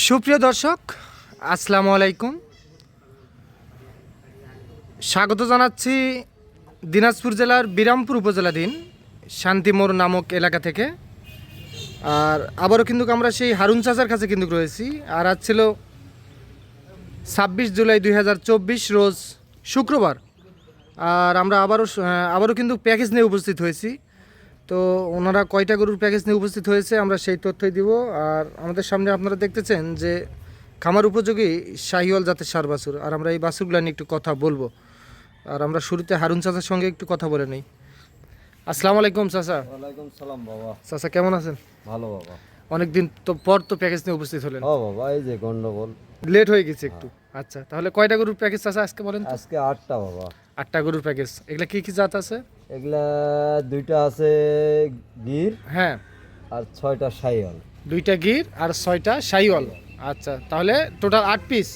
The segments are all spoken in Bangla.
সুপ্রিয় দর্শক, আসসালামু আলাইকুম। স্বাগত জানাচ্ছি দিনাজপুর জেলার বিরামপুর উপজেলাধীন শান্তিমোড় নামক এলাকা থেকে। আর আবারও কিন্তু আমরা সেই হারুন চাচার কাছে কিন্তু রয়েছি। আর আজ ছিল ছাব্বিশ জুলাই দু হাজার চব্বিশ রোজ শুক্রবার। আর আমরা আবারও আবারও কিন্তু প্যাকেজ নিয়ে উপস্থিত হয়েছি। তো ওনারা কয়টা গরুর প্যাকেজ নিয়ে উপস্থিত হয়েছে আমরা সেই তথ্যই দিব। আর আমাদের সামনে আপনারা দেখতেছেন যে খামার উপযোগী শাহিওয়াল জাতের সার বাছুর। আর আমরা এই বাছুরগুলো নিয়ে একটু কথা বলব। আর আমরা শুরুতে হারুন চাচার সঙ্গে একটু কথা বলে নিই। আসসালামু আলাইকুম চাচা। ওয়ালাইকুম সালাম বাবা। চাচা কেমন আছেন? ভালো বাবা। অনেকদিন তো পর তো প্যাকেজ নিয়ে উপস্থিত হলেন। ও বাবা এই যে গন্ডগোল। লেট হয়ে গেছে একটু। আচ্ছা তাহলে কয়টা গরুর প্যাকেজ চাচা আজকে বলেন আজকে আটটা বাবা। আটটা গরুর প্যাকেজ। এগুলা কি কি জাত আছে? এগুলা দুইটা আছে গির হ্যাঁ। আর ছয়টা সাইয়াল দুইটা গির আর ছয়টা শাইওয়াল। আচ্ছা তাহলে টোটাল আট পিস?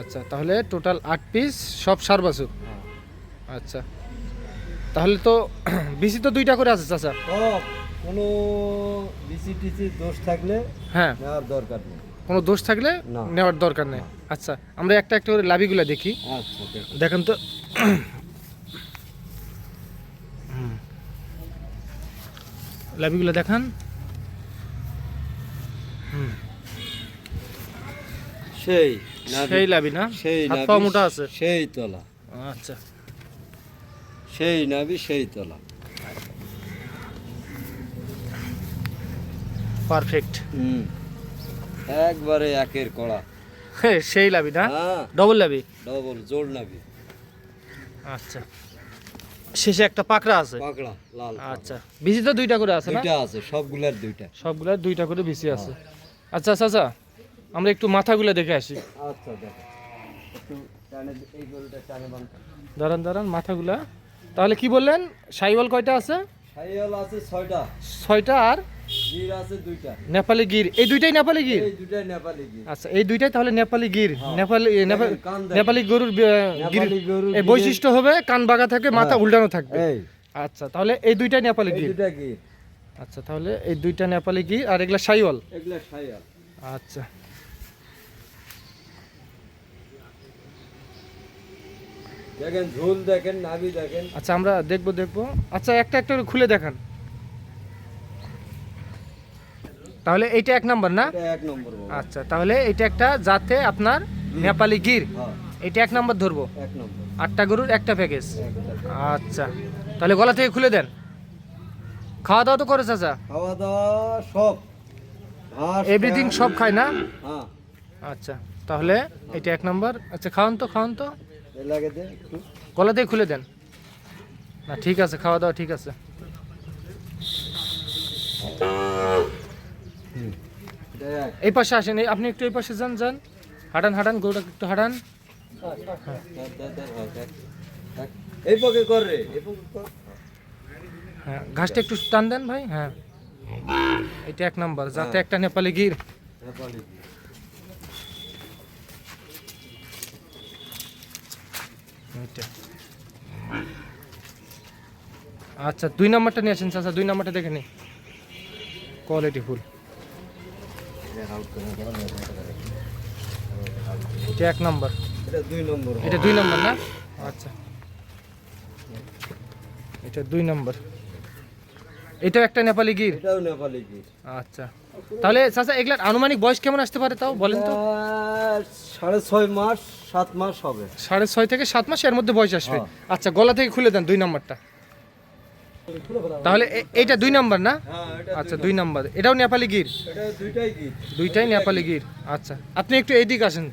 আচ্ছা তাহলে টোটাল আট পিস সব সার বাছুর আচ্ছা তাহলে তো বিসি তো দুইটা করে আছে চাচা? কোনো বিসি টিসি দোষ থাকলে হ্যাঁ। নেওয়ার দরকার নেই। কোনো দোষ থাকলে নেওয়ার দরকার নেই। আচ্ছা আমরা একটা একটা করে লাভিগুলো দেখি। আচ্ছা দেখেন তো লাভিগুলো দেখান। হুম। সেই সেই লাভি না? সেই হাত পা মোটা আছে। সেই তলা। আচ্ছা। সেই নাবি সেই তলা। পারফেক্ট। হুম। একবারে একের কড়া। সেই লাভি না? হ্যাঁ। ডবল লাভি? ডবল জোর নাবি আচ্ছা। শেষে একটা পাকড়া আছে। পাকড়া লাল আচ্ছা বিসি তো দুইটা করে আছে না? দুইটা আছে সবগুলার দুইটা। সবগুলার দুইটা করে বিসি আছে। আচ্ছা আচ্ছা আচ্ছা আমরা একটু মাথাগুলো দেখে আসি। আচ্ছা দেখো। দাঁড়ান দাঁড়ান মাথাগুলা। তাহলে কি বললেন? সাইওয়াল কয়টা আছে? সাইওয়াল আছে ছয়টা। ছয়টা আর গির আছে দুইটা। নেপালি গির। এই দুইটাই নেপালি গির? এই দুইটাই নেপালি গির। আচ্ছা এই দুইটাই তাহলে নেপালি গির। নেপালি এ, নেপা- দেখেন, কান দেখেন। নেপালি গরুর গির এই বৈশিষ্ট্য হবে কান বাঁকা থাকবে মাথা হ্যাঁ। উল্টানো থাকবে। আচ্ছা তাহলে এই দুইটাই নেপালি গির। দুইটা গির। আচ্ছা তাহলে এই দুইটা নেপালি গির আর এগুলা সাইওয়াল এগুলা সাইয়াল আচ্ছা। দেখেন ঝুল দেখেন নাভি দেখেন। আচ্ছা আমরা দেখব দেখব। আচ্ছা একটা একটা খুলে দেখান। তাহলে এইটা এক নাম্বার না? এক নম্বর আচ্ছা তাহলে এটা একটা যাতে আপনার নেপালি গির। হ্যাঁ। এটা এক নম্বর ধরবো? এক নম্বর। আটটা গরুর একটা প্যাকেজ। আচ্ছা তাহলে গলা থেকে খুলে দেন। খাওয়া দাওয়া তো করে চাচা। খাওয়া দাওয়া সব এভরিথিং সব খায় না? হ্যাঁ। আচ্ছা তাহলে এটা এক নম্বর। আচ্ছা খাওয়ান তো খাওয়ান তো। গলা দিয়ে খুলে দেন। না ঠিক আছে খাওয়া দাওয়া ঠিক আছে এটা এক। এই পাশে আসেন এই- আপনি একটু এই পাশে যান যান। হাঁটান হাঁটান গরুটা একটু হাঁটান। হ্যাঁ। এই পকে কর রে হ্যাঁ ঘাসটা একটু টান দেন ভাই হ্যাঁ। এটা এক নাম্বার যাতে একটা নেপালি গির। আচ্ছা দুই নাম্বারটা নিয়ে আসেন চাচা দুই নাম্বারটা দেখে নি কোয়ালিটি ফুল। এটা এক নাম্বার। এটা দুই নম্বর এটা দুই নাম্বার না? আচ্ছা। এটা দুই নাম্বার। এটাও একটা নেপালি গির? এটাও নেপালি গির। আচ্ছা। তাহলে চাচা এগুলার আনুমানিক বয়স কেমন আসতে পারে তাও বলেন তো? সাড়ে ছয় মাস সাত মাস হবে। সাড়ে ছয় থেকে সাত মাস এর মধ্যে বয়স আসবে। হ্যাঁ। আচ্ছা গলা থেকে খুলে দেন দুই নাম্বারটা। তাহলে এ- এইটা দুই নাম্বার না? আচ্ছা দুই নাম্বার। এটাও নেপালি গির? দুইটাই নেপালি গির। আচ্ছা আপনি একটু এইদিকে আসেন।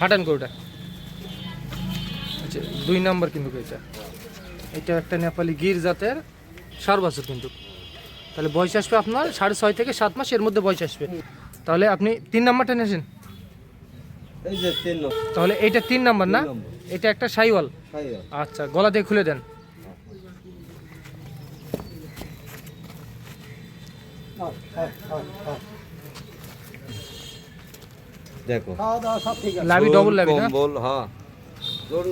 হাঁটান গরুটা। আচ্ছা দুই নাম্বার কিন্তু এটা। এটা একটা নেপালি গির জাতের সার বছর কিন্তু। তাহলে বয়স আসবে আপনার সাড়ে ছয় থেকে সাত মাস এর মধ্যে বয়স আসবে। তাহলে আপনি তিন নাম্বারটা নিয়েছেন তাহলে এইটা তিন নাম্বার না? এটা একটা সাইওয়াল। আচ্ছা গলা দিয়ে খুলে দেন। দেখো। খাওয়া দাওয়া সব ঠিক আছে। লাভি ডবল লাভি কম্বল হ্যাঁ। জোর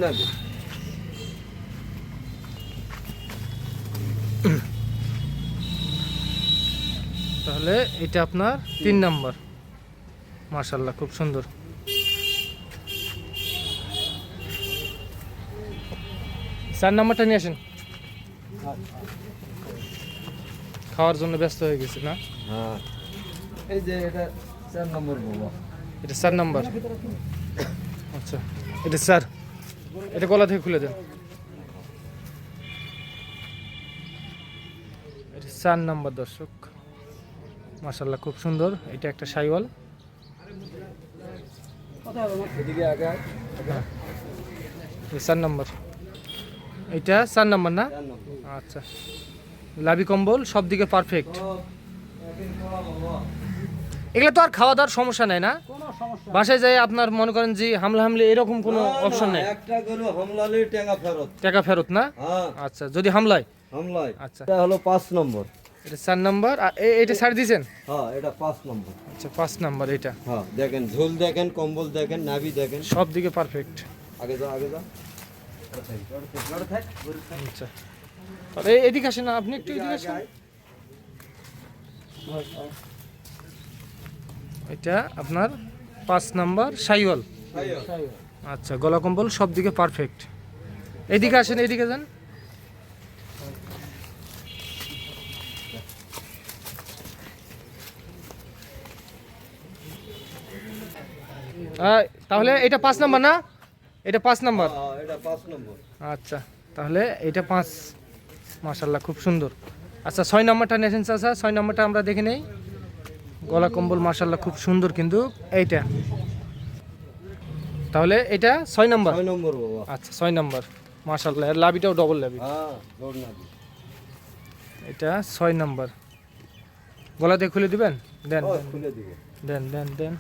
তাহলে এটা আপনার তিন নাম্বার। মাশাল্লাহ খুব সুন্দর। চার নাম্বারটা নিয়ে আসেন। খাওয়ার জন্য ব্যস্ত হয়ে গেছে না? হ্যাঁ। এই যে এটা চার নম্বর বাবা এটা চার নাম্বার? আচ্ছা এটা স্যার। এটা গলা থেকে খুলে দেন। এটা চার নাম্বার দর্শক। মাশাল্লাহ খুব সুন্দর। এটা একটা সাইওয়াল। হ্যাঁ। চার নাম্বার। এটা চার নাম্বার না? আচ্ছা। লাভি কম্বল সব দিকে পারফেক্ট। এগুলো তো আর খাওয়া দাওয়ার সমস্যা নাই না? বাসায় যাই আপনার মনে করেন যে হামলা হামলে এরকম কোনো অপশন নেই? একটা গরু হামলালে টাকা ফেরত। টাকা ফেরত না? হ্যাঁ। আচ্ছা যদি হামলায়? হামলায়। আচ্ছা। এটা হলো পাঁচ নম্বর। এটা চার নম্বর আর এটা ছাড় দিয়েছেন? হ্যাঁ এটা পাঁচ নম্বর। আচ্ছা পাঁচ নাম্বার এটা। হ্যাঁ দেখেন ঝোল দেখেন কম্বল দেখেন নাভি দেখেন। সব দিকে পারফেক্ট আগে যাও আগে যাও আচ্ছা। তাহলে এদিকে আসেন না আপনি একটু এদিকে আসেন। এটা আপনার পাঁচ নাম্বার সাইওয়াল। আচ্ছা গলা কম্বল সব দিকে পারফেক্ট এদিকে আসেন এদিকে যান। তাহলে এটা পাঁচ নাম্বার না? এটা পাঁচ নাম্বার? হ্যাঁ, এটা পাঁচ নম্বর। আচ্ছা তাহলে এটা পাঁচ। মাশাল্লাহ খুব সুন্দর। আচ্ছা ছয় নম্বরটা নিয়েছেন চাচা ছয় নম্বরটা আমরা দেখে নেই। গলা কম্বল মাশাল্লাহ খুব সুন্দর কিন্তু। এইটা। তাহলে এটা ছয় নম্বর? ছয় নম্বর আচ্ছা ছয় নম্বর। মাশাল্লাহ লাভিটাও ডবল লাভি। হ্যাঁ নাভি এটা ছয় নম্বর। গলা দিয়ে খুলে দিবেন? দেন দেন, দেন দেন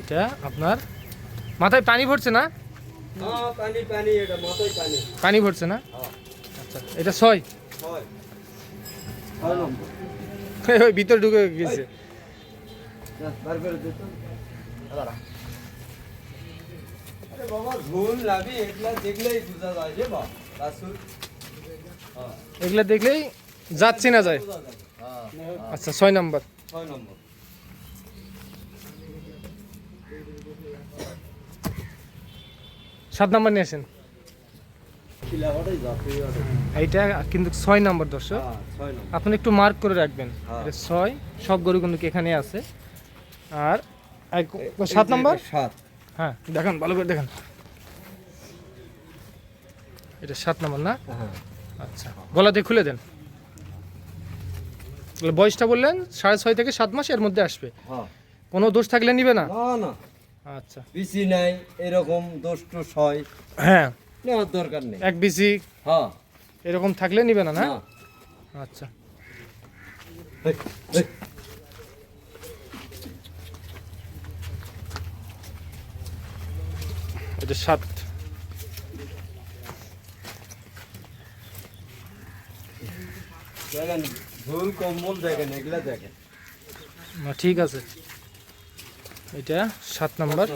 এটা আপনার মাথায় পানি ভরছে না? পানি ভরছে না? হ্যাঁ। আচ্ছা এটা ছয়? ওই ভিতরে ঢুকে গেছে। এগুলা দেখলেই যাচ্ছে না যায়। হ্যাঁ। আচ্ছা ছয় নাম্বার। ছয় নম্বর। সাত নাম্বার নিয়ে আসেন। খিলাওয়াটাই যাচ্ছে এইটা কিন্তু ছয় নাম্বার দর্শক। হ্যাঁ আপনি একটু মার্ক করে রাখবেন। হ্যাঁ। ছয় সব গরু কিন্তু এখানে আছে। আর সাত নাম্বার? সাত। হ্যাঁ দেখান ভালো করে দেখান। এটা সাত নাম্বার না? হ্যাঁ। আচ্ছা গলা দিয়ে খুলে দেন। বয়সটা বললেন সাড়ে ছয় থেকে সাত মাস এর মধ্যে আসবে। হ্যাঁ। কোনো দোষ থাকলে নিবে না? আচ্ছা। বিসি নাই এরকম দোষ টোষ হয়। হ্যাঁ। নেওয়ার দরকার নেই। এক বিসি হ্যাঁ। এরকম থাকলে নিবে না না? আচ্ছা। এটা সাত। দেখেন ঝোল কম্বল দেখেন এগুলা দেখেন। না ঠিক আছে। এটা সাত নাম্বার।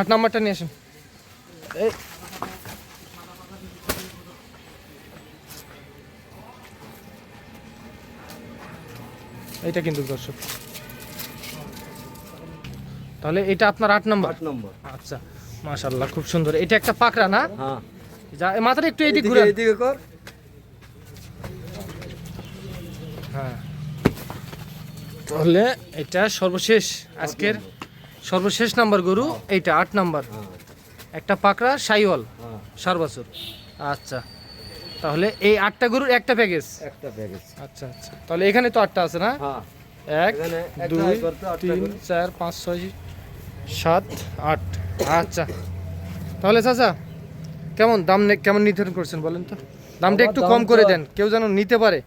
আট নাম্বারটা নিয়ে আসেন। এই। এইটা কিন্তু দর্শক। তাহলে এটা আপনার আট নাম্বার? আট নম্বর। আচ্ছা মাশাল্লাহ খুব সুন্দর। এটা একটা পাকড়া না? হ্যাঁ। যা মাথাটা একটু এদিক ঘুরে এদিকে কর। হ্যাঁ। তাহলে এটা সর্বশেষ আজকের সর্বশেষ নাম্বার গরু এইটা আট নাম্বার। একটা পাকড়া সাইওয়াল সার বছর আচ্ছা তাহলে এই আটটা গরুর একটা প্যাকেজ একটা প্যাকেজ আচ্ছা আচ্ছা তাহলে এখানে তো আটটা আছে না? হ্যাঁ। এক দুই তিন চার পাঁচ ছয় সাত আট। আচ্ছা তাহলে চাচা কেমন দাম নে- কেমন নির্ধারণ করছেন বলেন তো? দামটা একটু কম করে দেন কেউ যেন নিতে পারে।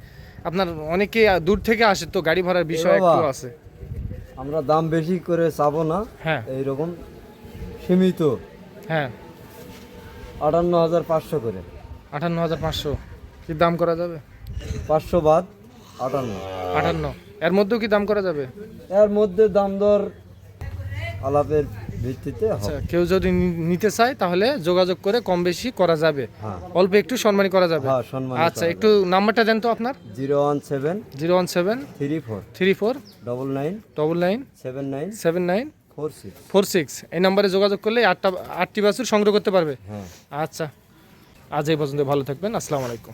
আপনার অনেকে দূর থেকে আসে তো গাড়ি ভাড়ার বিষয়। একটু আছে। আমরা দাম বেশি করে চাবো না হ্যাঁ। এইরকম সীমিত। হ্যাঁ। আটান্ন হাজার পাঁচশো করে। আটান্ন হাজার পাঁচশো। কি দাম করা যাবে? পাঁচশো বাদ আটান্ন। আটান্ন। এর মধ্যেও কি দাম করা যাবে? এর মধ্যে দাম দর আলাপের ভিত্তিতে আচ্ছা হবে কেউ যদি নিতে চায় তাহলে যোগাযোগ করে কম বেশি করা যাবে। হ্যাঁ। অল্প একটু সম্মানী করা যাবে। হ্যাঁ আচ্ছা একটু নাম্বারটা দেন তো আপনার। Zero one seven zero one seven three four three four double nine double nine seven nine seven nine four six four six. এই নাম্বারে যোগাযোগ করলে আটটা আটটি বাছুর সংগ্রহ করতে পারবে। হ্যাঁ। আচ্ছা আজ এই পর্যন্ত ভালো থাকবেন। আসসালামু আলাইকুম।